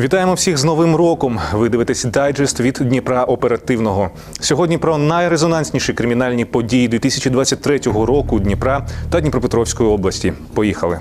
Вітаємо всіх з новим роком. Ви дивитесь дайджест від Дніпра оперативного. Сьогодні про найрезонансніші кримінальні події 2023 року Дніпра та Дніпропетровської області. Поїхали.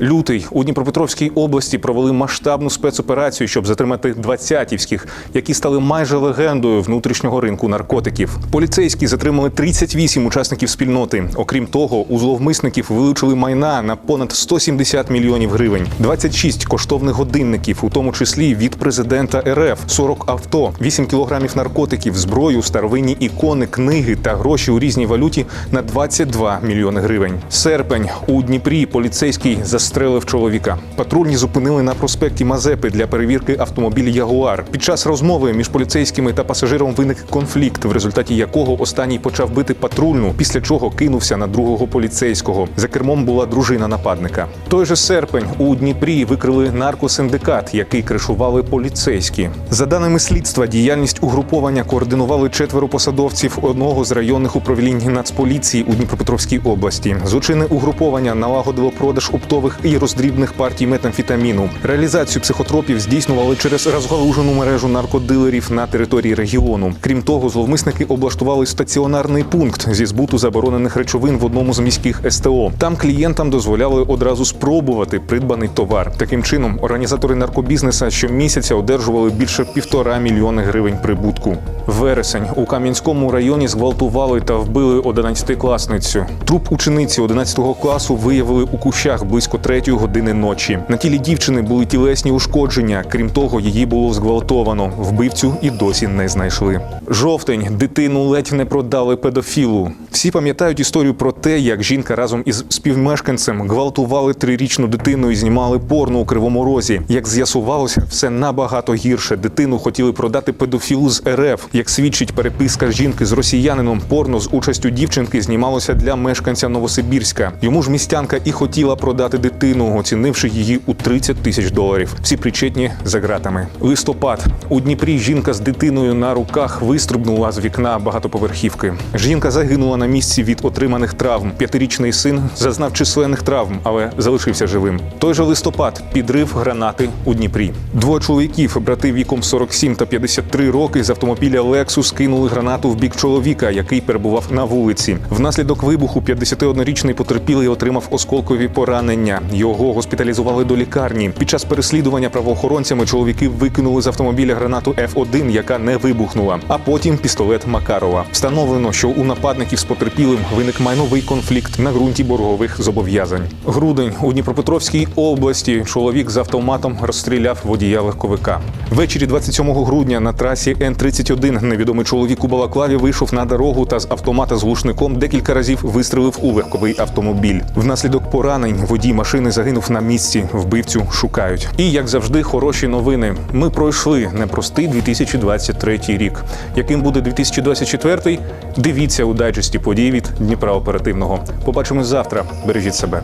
Лютий у Дніпропетровській області провели масштабну спецоперацію, щоб затримати двадцятівських, які стали майже легендою внутрішнього ринку наркотиків. Поліцейські затримали 38 учасників спільноти. Окрім того, у зловмисників вилучили майна на понад 170 мільйонів гривень, 26 коштовних годинників, у тому числі від президента РФ, 40 авто, 8 кілограмів наркотиків, зброю, старовинні ікони, книги та гроші у різній валюті на 22 мільйони гривень. Серпень у Дніпрі поліцейський застрелив чоловіка. Патрульні зупинили на проспекті Мазепи для перевірки автомобіль Ягуар. Під час розмови між поліцейськими та пасажиром виник конфлікт, в результаті якого останній почав бити патрульну, після чого кинувся на другого поліцейського. За кермом була дружина нападника. Той же серпень у Дніпрі викрили наркосиндикат, який кришували поліцейські. За даними слідства, діяльність угруповання координували четверо посадовців одного з районних управлінь Нацполіції у Дніпропетровській області. Злочинне угруповання налагодило продаж оптових і роздрібних партій метамфетаміну. Реалізацію психотропів здійснювали через розгалужену мережу наркодилерів на території регіону. Крім того, зловмисники облаштували стаціонарний пункт зі збуту заборонених речовин в одному з міських СТО. Там клієнтам дозволяли одразу спробувати придбаний товар. Таким чином, організатори наркобізнеса щомісяця одержували більше півтора мільйони гривень прибутку. Вересень у Кам'янському районі зґвалтували та вбили 11-класницю. Труп учениці 11 класу виявили у кущах близько третьої години ночі. На тілі дівчини були тілесні ушкодження. Крім того, її було зґвалтовано. Вбивцю і досі не знайшли. Жовтень дитину ледь не продали педофілу. Всі пам'ятають історію про те, як жінка разом із співмешканцем гвалтували трирічну дитину і знімали порно у кривому розі. Як з'ясувалося, все набагато гірше. Дитину хотіли продати педофілу з РФ. Як свідчить переписка жінки з росіянином, порно з участю дівчинки знімалося для мешканця Новосибірська. Йому ж містянка і хотіла продати дитину, оцінивши її у 30 тисяч доларів. Всі причетні за ґратами. Листопад у Дніпрі жінка з дитиною на руках вистрибнула з вікна багатоповерхівки. Жінка загинула на місці від отриманих травм. П'ятирічний син зазнав численних травм, але залишився живим. Той же листопад підрив гранати у Дніпрі. Двоє чоловіків, брати віком 47 та 53 роки, з автомобіля Lexus кинули гранату в бік чоловіка, який перебував на вулиці. Внаслідок вибуху 51-річний потерпілий отримав осколкові поранення. Його госпіталізували до лікарні. Під час переслідування правоохоронцями чоловіки викинули з автомобіля гранату F1, яка не вибухнула, а потім пістолет Макарова. Встановлено, що у нападників з потерпілим виник майновий конфлікт на ґрунті боргових зобов'язань. Грудень у Дніпропетровській області чоловік з автоматом розстріляв водія легковика. Ввечері 27 грудня на трасі Н-31 невідомий чоловік у Балаклаві вийшов на дорогу та з автомата з глушником декілька разів вистрелив у легковий автомобіль. Внаслідок поранень водій машини загинув на місці. Вбивцю шукають. І як завжди, хороші новини. Ми пройшли непростий 2023 рік. Яким буде 2024? Дивіться у дайджесті подій від Дніпра оперативного. Побачимось завтра. Бережіть себе.